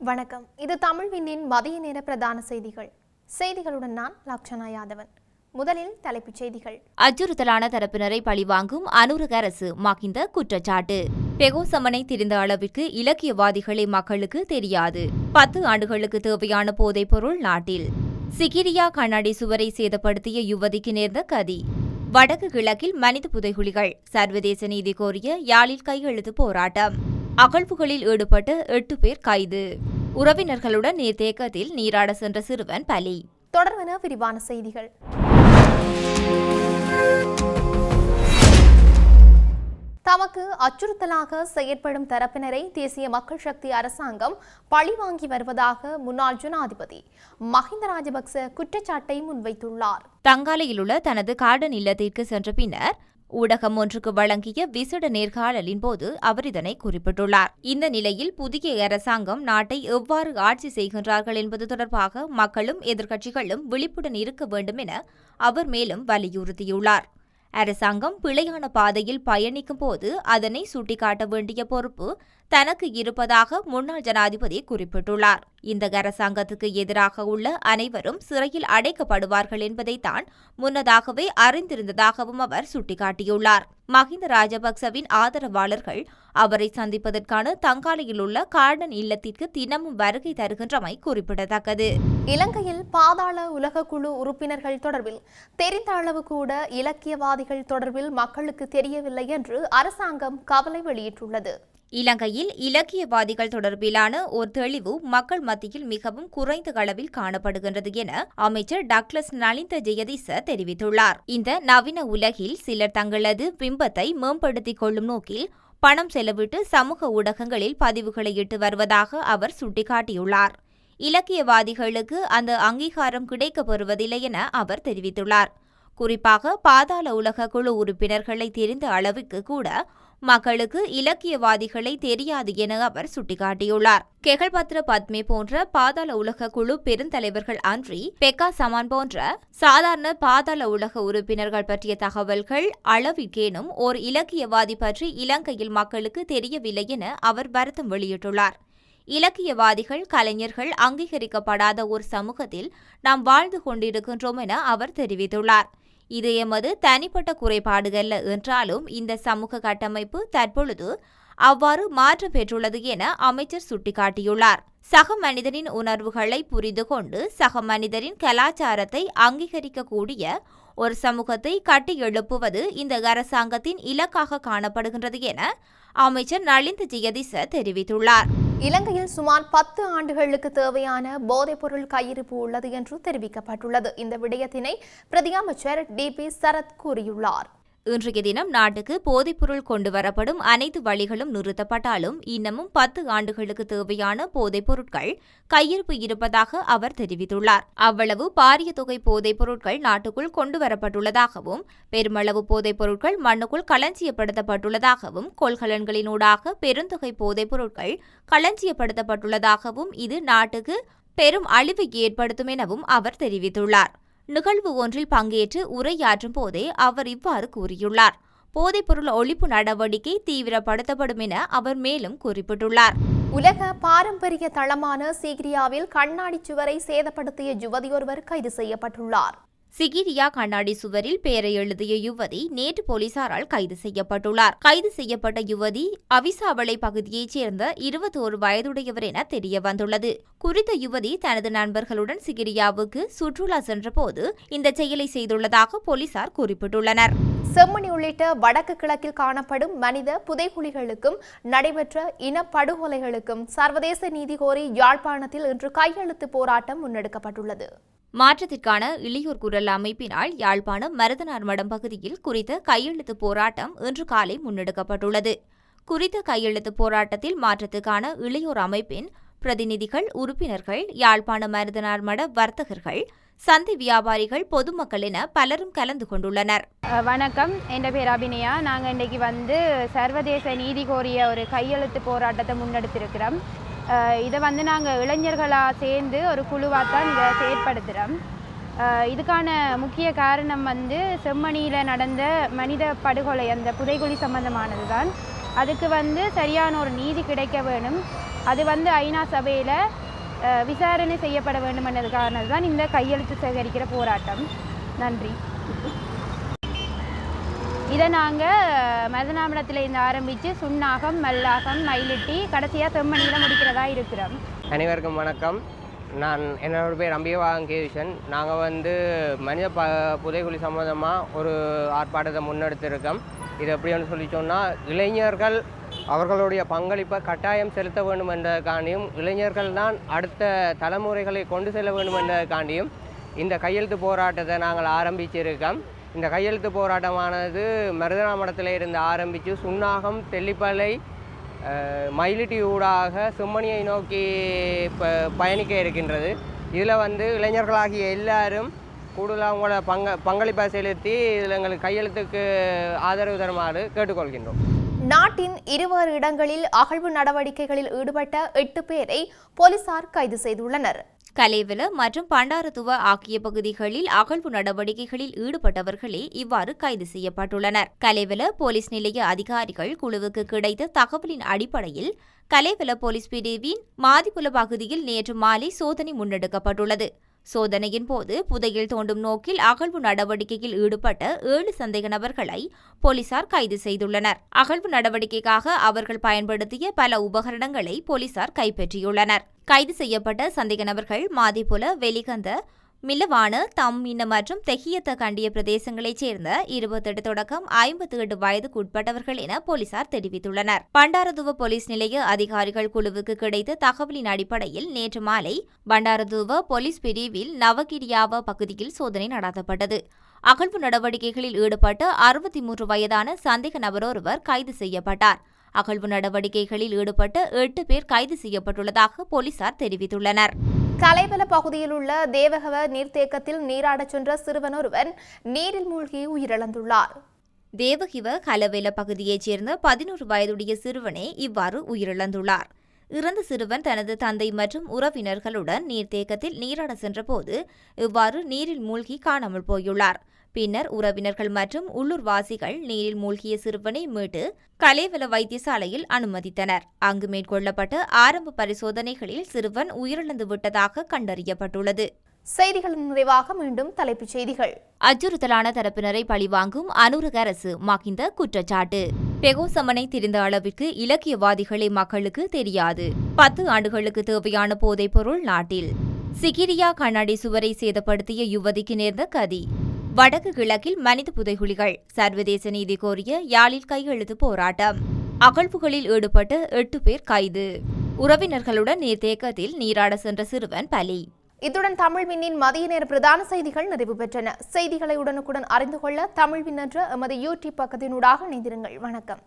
வணக்கம். இது தமிழ் விண்ணின் மதிய நேர பிரதான செய்திகள். செய்திகளுடன் நான் லக்ஷனா யாதவன். முதலில் தலைப்புச் செய்திகள். அச்சுறுத்தலான தரப்பினரை பழிவாங்கும் அனுரக அரசு மகிந்த குற்றச்சாட்டு. பெகோசமனை தெரிந்த அளவிற்கு இலக்கியவாதிகளை மக்களுக்கு தெரியாது. பத்து ஆண்டுகளுக்கு தேவையான போதைப்பொருள் நாட்டில். சிகிரியா கண்ணாடி சுவரை சேதப்படுத்திய யுவதிக்கு நேர்ந்த கதி. வடக்கு கிழக்கில் மனித புதைகுழிகள். சர்வதேச நீதி கோரிய யாழில் கையெழுத்து போராட்டம். அகழ்வுகளில் ஈடுபட்ட எட்டு பேர் கைது. உறவினர்களுடன் நீர்த்தேக்கத்தில் நீராட சென்ற சிறுவன் பலி. தொடர்வன விரிவான செய்திகள். தமக்கு அச்சுறுத்தலாக செயற்படும் தரப்பினரை தேசிய மக்கள் சக்தி அரசாங்கம் பழிவாங்கி வருவதாக முன்னாள் ஜனாதிபதி மஹிந்த ராஜபக்ச குற்றச்சாட்டை முன்வைத்துள்ளார். தங்காலையில் உள்ள தனது கார்டன் இல்லத்திற்கு சென்ற பின்னர் ஊடகம் ஒன்றுக்கு வழங்கிய விசேட நேர்காணலின் போது அவர் இதனை குறிப்பிட்டுள்ளார். இந்த நிலையில் புதிய அரசாங்கம் நாட்டை எவ்வாறு ஆட்சி செய்கின்றார்கள் என்பது தொடர்பாக மக்களும் எதிர்க்கட்சிகளும் விழிப்புடன் இருக்க வேண்டும் என அவர் மேலும் வலியுறுத்தியுள்ளார். அரசாங்கம் பிழையான பாதையில் பயணிக்கும் போது அதனை சுட்டிக்காட்ட வேண்டிய பொறுப்பு தனக்கு இருப்பதாக முன்னாள் ஜனாதிபதி குறிப்பிட்டுள்ளார். இந்த அரசாங்கத்துக்கு எதிராக உள்ள அனைவரும் சிறையில் அடைக்கப்படுவார்கள் என்பதைத்தான் முன்னதாகவே அறிந்திருந்ததாகவும் அவர் சுட்டிக்காட்டியுள்ளார். மஹிந்த ராஜபக்சவின் ஆதரவாளர்கள் அவரை சந்திப்பதற்கான தங்காலையில் உள்ள கார்டன் இல்லத்திற்கு தினமும் வருகை தருகின்றமை குறிப்பிடத்தக்கது. இலங்கையில் பாதாள உலக குழு உறுப்பினர்கள் தொடர்பில் தெரிந்த அளவு கூட இலக்கியவாதிகள் தொடர்பில் மக்களுக்கு தெரியவில்லை என்று அரசாங்கம் கவலை வெளியிட்டுள்ளது. இலங்கையில் இலக்கியவாதிகள் தொடர்பிலான ஒரு தெளிவு மக்கள் மத்தியில் மிகவும் குறைந்த அளவில் காணப்படுகின்றது என அமைச்சர் டக்ளஸ் நலிந்த ஜெயதிச தெரிவித்துள்ளார். இந்த நவீன உலகில் சிலர் தங்களது பிம்பத்தை மேம்படுத்திக் கொள்ளும் நோக்கில் பணம் செலவிட்டு சமூக ஊடகங்களில் பதிவுகளை இட்டு வருவதாக அவர் சுட்டிக்காட்டியுள்ளார். இலக்கியவாதிகளுக்கு அந்த அங்கீகாரம் கிடைக்கப் பெறுவதில்லை என அவர் தெரிவித்துள்ளார். குறிப்பாக பாதாள உலக குழு உறுப்பினர்களை தெரிந்த அளவுக்கு கூட மக்களுக்கு இலக்கியவாதிகளை தெரியாது என அவர் சுட்டிக்காட்டியுள்ளார். கெகல்பத்ர பத்மே போன்ற பாதாள உலக குழு பெருந்தலைவர்கள் அன்றி பெக்கா சமான் போன்ற சாதாரண பாதாள உலக உறுப்பினர்கள் பற்றிய தகவல்கள் அளவிற்கேனும் ஓர் இலக்கியவாதி பற்றி இலங்கையில் மக்களுக்கு தெரியவில்லை என அவர் வருத்தம் வெளியிட்டுள்ளார். இலக்கியவாதிகள் கலைஞர்கள் அங்கீகரிக்கப்படாத ஒரு சமூகத்தில் நாம் வாழ்ந்து கொண்டிருக்கின்றோம் என அவர் தெரிவித்துள்ளார். இது எமது தனிப்பட்ட குறைபாடுகள்ல என்றாலும் இந்த சமூக கட்டமைப்பு தற்பொழுது அவ்வாறு மாற்றம் பெற்றுள்ளது என அமைச்சர் சுட்டிக்காட்டியுள்ளார். சக மனிதனின் உணர்வுகளை புரிந்து கொண்டு சக மனிதரின் கலாச்சாரத்தை அங்கீகரிக்கக்கூடிய ஒரு சமூகத்தை கட்டி எழுப்புவது இந்த அரசாங்கத்தின் இலக்காக காணப்படுகின்றது என அமைச்சர் நளிந்த ஜெயதிச தெரிவித்துள்ளார். இலங்கையில் சுமார் பத்து ஆண்டுகளுக்கு தேவையான போதைப்பொருள் கையிருப்பு உள்ளது என்று தெரிவிக்கப்பட்டுள்ளது. இந்த விடயத்தினை பிரதியமைச்சர் டி பி சரத் கூறியுள்ளார். இன்றைய தினம் நாட்டுக்கு போதைப்பொருள் கொண்டு வரப்படும் அனைத்து வழிகளும் நிறுத்தப்பட்டாலும் இன்னமும் பத்து ஆண்டுகளுக்கு தேவையான போதைப் பொருட்கள் கையிருப்பு இருப்பதாக அவர் தெரிவித்துள்ளார். அவ்வளவு பாரிய தொகை போதைப் பொருட்கள் நாட்டுக்குள் கொண்டு வரப்பட்டுள்ளதாகவும் பெருமளவு போதைப் பொருட்கள் மண்ணுக்குள் களஞ்சியப்படுத்தப்பட்டுள்ளதாகவும் கொள்கலன்களினூடாக பெருந்தொகை போதைப் பொருட்கள் களஞ்சியப்படுத்தப்பட்டுள்ளதாகவும் இது நாட்டுக்கு பெரும் அழிவை ஏற்படுத்தும் எனவும் அவர் தெரிவித்துள்ளார். நிகழ்வு ஒன்றில் பங்கேற்று உரையாற்றும் போதே அவர் இவ்வாறு கூறியுள்ளார். போதைப்பொருள் ஒழிப்பு நடவடிக்கை தீவிரப்படுத்தப்படும் என அவர் மேலும் குறிப்பிட்டுள்ளார். உலக பாரம்பரிய தளமான சீகிரியாவில் கண்ணாடி சுவரை சேதப்படுத்திய யுவதியொருவர் கைது செய்யப்பட்டுள்ளார். சிகிரியா கண்ணாடி சுவரில் பெயரை எழுதிய யுவதி நேற்று போலீசாரால் கைது செய்யப்பட்டுள்ளார். கைது செய்யப்பட்ட யுவதி அவிசாவளை பகுதியைச் சேர்ந்த இருபத்தோரு வயதுடையவர் என தெரிய வந்துள்ளது குறித்த யுவதி தனது நண்பர்களுடன் சிகிரியாவுக்கு சுற்றுலா சென்றபோது இந்த செயலை செய்துள்ளதாக போலீசார் குறிப்பிட்டுள்ளனர். செம்மணி உள்ளிட்ட வடக்கு கிழக்கில் காணப்படும் மனித புதைகுழிகளுக்கும் நடைபெற்ற இனப்படுகொலைகளுக்கும் சர்வதேச நீதி கோரி யாழ்ப்பாணத்தில் இன்று கையெழுத்து போராட்டம் முன்னெடுக்கப்பட்டுள்ளது. மாற்றத்திற்கான இளையோர் குரல் அமைப்பினால் யாழ்ப்பாணம் மருதனார் மடம் பகுதியில் குறித்த கையெழுத்து போராட்டம் இன்று காலை முன்னெடுக்கப்பட்டுள்ளது. குறித்த கையெழுத்து போராட்டத்தில் மாற்றத்துக்கான இளையோர் அமைப்பின் பிரதிநிதிகள் உறுப்பினர்கள் யாழ்ப்பாண மருதனார் மட வர்த்தகர்கள் சந்தை வியாபாரிகள் பொதுமக்கள் என பலரும் கலந்து கொண்டுள்ளனர். வணக்கம். என் பேர் அபிநயா. நாங்கள் இன்றைக்கி வந்து சர்வதேச நீதி கோரிய ஒரு கையெழுத்து போராட்டத்தை முன்னெடுத்திருக்கிறோம். இதை வந்து நாங்கள் இளைஞர்களாக சேர்ந்து ஒரு குழுவாக தான் இதை செயற்படுத்துகிறோம் இதுக்கான முக்கிய காரணம் வந்து செம்மணியில் நடந்த மனித படுகொலை அந்த புதைகுழி சம்பந்தமானது தான் அதுக்கு வந்து சரியான ஒரு நீதி கிடைக்க வேணும். அது வந்து ஐநா சபையில் விசாரணை செய்யப்பட வேண்டும் காரணம் தான் இந்த கையெழுத்து சேகரிக்கிற போராட்டம். நன்றி. இதை நாங்கள் மருதநாமலத்தில் இருந்து ஆரம்பித்து சுண்ணாகம் மல்லாகம் மயிலிட்டி கடைசியாக செம்மணியில் முடிக்கிறதா இருக்கிறோம். அனைவருக்கும் வணக்கம். நான் என்னோட பேர் அம்பியவாகம் கேவிஷன் நாங்கள் வந்து மனித ப புதைகுழி சம்மந்தமாக ஒரு ஆர்ப்பாட்டத்தை முன்னெடுத்திருக்கோம். இது எப்படின்னு சொல்லி சொன்னால் இளைஞர்கள் அவர்களுடைய பங்களிப்பை கட்டாயம் செலுத்த வேண்டும் என்றதுக்காண்டியும் இளைஞர்கள் தான் அடுத்த தலைமுறைகளை கொண்டு செல்ல வேண்டும் என்றதுக்காண்டியும் இந்த கையெழுத்து போராட்டத்தை நாங்கள் ஆரம்பிச்சிருக்கோம். இந்த கையெழுத்து போராட்டமானது மருதனாமடத்தில் இருந்து ஆரம்பித்து சுன்னாகம் தெல்லிப்பளை மயிலிட்டி ஊடாக செம்மணியை நோக்கி ப பயணிக்க இருக்கின்றது. இதில் வந்து இளைஞர்களாகிய எல்லாரும் கூடுதலாக உங்களோட பங்க பங்களிப்பை செலுத்தி இதில் எங்களுக்கு கையெழுத்துக்கு ஆதரவு தருமாறு கேட்டுக்கொள்கின்றோம். நாட்டின் இருவர் இடங்களில் அகழ்வு நடவடிக்கைகளில் ஈடுபட்ட எட்டு பேரை போலீசார் கைது செய்துள்ளனர். கலேவல மற்றும் பண்டாரத்துவ ஆகிய பகுதிகளில் அகழ்வு நடவடிக்கைகளில் ஈடுபட்டவர்களே இவ்வாறு கைது செய்யப்பட்டுள்ளனர். கலேவல போலீஸ் நிலைய அதிகாரிகள் குழுவுக்கு கிடைத்த தகவலின் அடிப்படையில் கலேவல போலீஸ் பிரிவின் மாதிபுல பகுதியில் நேற்று மாலை சோதனை முன்னெடுக்கப்பட்டுள்ளது. சோதனையின் போது புதையில் தோண்டும் நோக்கில் அகழ்வு நடவடிக்கையில் ஈடுபட்ட ஏழு சந்தேக நபர்களை போலீசார் கைது செய்துள்ளனர். அகழ்வு நடவடிக்கைக்காக அவர்கள் பயன்படுத்திய பல உபகரணங்களை போலீசார் கைப்பற்றியுள்ளனர். கைது செய்யப்பட்ட சந்தேக நபர்கள் மாதிபுல வெலிகந்த மில்லவான இன்ன மற்றும் தெஹியத்த கண்டிய பிரதேசங்களைச் சேர்ந்த இருபத்தெட்டு தொடக்கம் ஐம்பத்தி எட்டு வயதுக்கு உட்பட்டவர்கள் என போலீசார் தெரிவித்துள்ளனர். பண்டாரதுவ போலீஸ் நிலைய அதிகாரிகள் குழுவுக்கு கிடைத்த தகவலின் அடிப்படையில் நேற்று மாலை பண்டாரதுவ போலீஸ் பிரிவில் நவகிரியாவ பகுதியில் சோதனை நடத்தப்பட்டது. அகழ்வு நடவடிக்கைகளில் ஈடுபட்ட அறுபத்தி மூன்று வயதான சந்தேக நபரொருவர் கைது செய்யப்பட்டார். அகழ்வு நடவடிக்கைகளில் ஈடுபட்ட எட்டு பேர் கைது செய்யப்பட்டுள்ளதாக போலீசார் தெரிவித்துள்ளனர். கலைவல பகுதியில் உள்ள தேவகவ நீர்த்தேக்கத்தில் நீராடச் சென்ற சிறுவன் ஒருவன் நீரில் மூழ்கி உயிரிழந்துள்ளார். தேவகிவ கலவேல பகுதியைச் சேர்ந்த பதினோரு வயதுடைய சிறுவனே இவ்வாறு உயிரிழந்துள்ளார். இறந்த சிறுவன் தனது தந்தை மற்றும் உறவினர்களுடன் நீர்த்தேக்கத்தில் நீராட சென்றபோது இவ்வாறு நீரில் மூழ்கி காணாமல் போயுள்ளார். பின்னர் உறவினர்கள் மற்றும் உள்ளூர்வாசிகள் நீரில் மூழ்கிய சிறுவனை மீட்டு கலேவல வைத்தியசாலையில் அனுமதித்தனர். அங்கு மேற்கொள்ளப்பட்ட ஆரம்ப பரிசோதனைகளில் சிறுவன் உயிரிழந்து விட்டதாக கண்டறியப்பட்டுள்ளது. செய்திகளின் நிறைவாக மீண்டும் தலைப்புச் செய்திகள். அச்சுறுத்தலான தரப்பினரை பழிவாங்கும் அனுரக அரசு மகிந்த குற்றச்சாட்டு. பெகோசமனை தெரிந்த அளவிற்கு இலக்கியவாதிகளை மக்களுக்கு தெரியாது. பத்து ஆண்டுகளுக்கு தேவையான போதைப் பொருள் நாட்டில். சிகிரியா கண்ணாடி சுவரை சேதப்படுத்திய யுவதிக்கு நேர்ந்த கதி. வடக்கு கிழக்கில் மனித புதைகுழிகள். சர்வதேச நீதி கோரிய யாழில் கையெழுத்து போராட்டம். அகழ்வுகளில் ஈடுபட்ட எட்டு பேர் கைது. உறவினர்களுடன் நீர்த்தேக்கத்தில் நீராட சென்ற சிறுவன் பலி. இத்துடன் தமிழ் விண்ணின் மதிய நேர பிரதான செய்திகள் நிறைவு பெற்றன. செய்திகளை உடனுக்குடன் அறிந்து கொள்ள தமிழ் மின்னன்ற எமது யூடியூப் பக்கத்தினூடாக இணைந்திருங்கள். வணக்கம்.